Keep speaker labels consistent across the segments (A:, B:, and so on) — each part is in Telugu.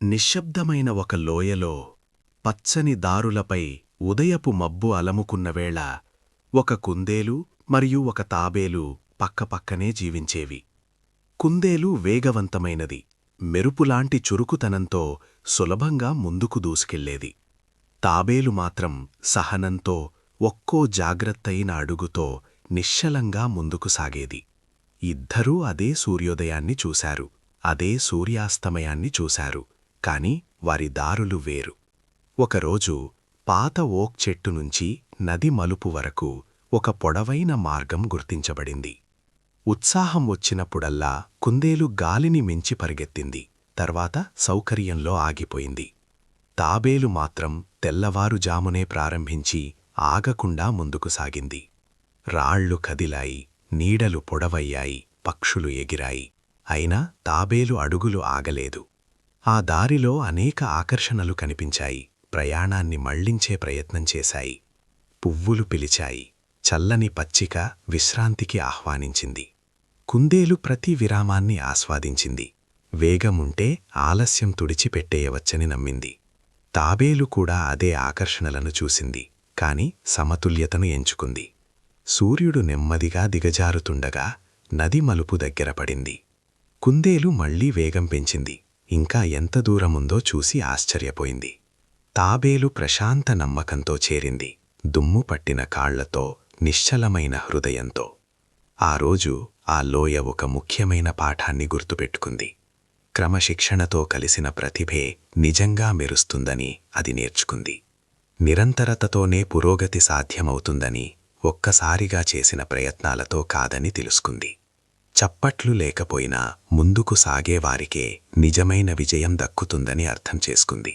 A: నిశ్శబ్దమైన ఒక లోయలో పచ్చని దారులపై ఉదయపు మబ్బు అలముకున్నవేళ ఒక కుందేలు మరియు ఒక తాబేలు పక్కపక్కనే జీవించేవి. కుందేలు వేగవంతమైనది. మెరుపులాంటి చురుకుతనంతో సులభంగా ముందుకు దూసుకెళ్ళేది. తాబేలు మాత్రం సహనంతో ఒక్కో జాగ్రత్తయిన అడుగుతో నిశ్చలంగా ముందుకు సాగేది. ఇద్దరూ అదే సూర్యోదయాన్ని చూశారు. అదే సూర్యాస్తమయాన్ని చూశారు. కాని వారి దారులు వేరు. ఒకరోజు పాత ఓక్ చెట్టు నుంచి నది మలుపు వరకు ఒక పొడవైన మార్గం గుర్తించబడింది. ఉత్సాహం వచ్చినప్పుడల్లా కుందేలు గాలిని మించి పరిగెత్తింది. తర్వాత సౌకర్యంలో ఆగిపోయింది. తాబేలు మాత్రం తెల్లవారుజామునే ప్రారంభించి ఆగకుండా ముందుకు సాగింది. రాళ్ళు కదిలాయి నీడలు పొడవయ్యాయి పక్షులు ఎగిరాయి. అయినా తాబేలు అడుగులు ఆగలేదు. ఆ దారిలో అనేక ఆకర్షణలు కనిపించాయి. ప్రయాణాన్ని మళ్ళించే ప్రయత్నం చేశాయి. పువ్వులు పిలిచాయి. చల్లని పచ్చిక విశ్రాంతికి ఆహ్వానించింది. కుందేలు ప్రతి విరామాన్ని ఆస్వాదించింది. వేగముంటే ఆలస్యం తుడిచిపెట్టేయవచ్చని నమ్మింది. తాబేలు కూడా అదే ఆకర్షణలను చూసింది. కాని సమతుల్యతను ఎంచుకుంది. సూర్యుడు నెమ్మదిగా దిగజారుతుండగా నది మలుపు దగ్గర పడింది. కుందేలు మళ్ళీ వేగం పెంచింది. ఇంకా ఎంత దూరముందో చూసి ఆశ్చర్యపోయింది. తాబేలు ప్రశాంత నమ్మకంతో చేరింది. దుమ్ము పట్టిన కాళ్ళతో నిశ్చలమైన హృదయంతో. ఆ రోజు ఆ లోయ ఒక ముఖ్యమైన పాఠాన్ని గుర్తుపెట్టుకుంది. క్రమశిక్షణతో కలిసిన ప్రతిభే నిజంగా మెరుస్తుందని అది నేర్చుకుంది. నిరంతరతతోనే పురోగతి సాధ్యమవుతుందని ఒక్కసారిగా చేసిన ప్రయత్నాలతో కాదని తెలుసుకుంది. చప్పట్లు లేకపోయినా ముందుకు సాగేవారికే నిజమైన విజయం దక్కుతుందని అర్థం చేసుకుంది.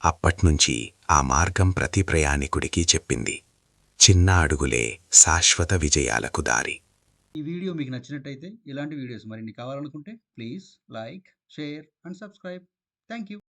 A: అప్పట్నుంచి ఆ మార్గం ప్రతి ప్రయాణికుడికి చెప్పింది. చిన్న అడుగులే శాశ్వత విజయాలకు దారి.
B: ఈ వీడియో మీకు నచ్చినట్టయితే ఇలాంటి వీడియోస్ మరిన్ని కావాలనుకుంటే please like share and subscribe. Thank you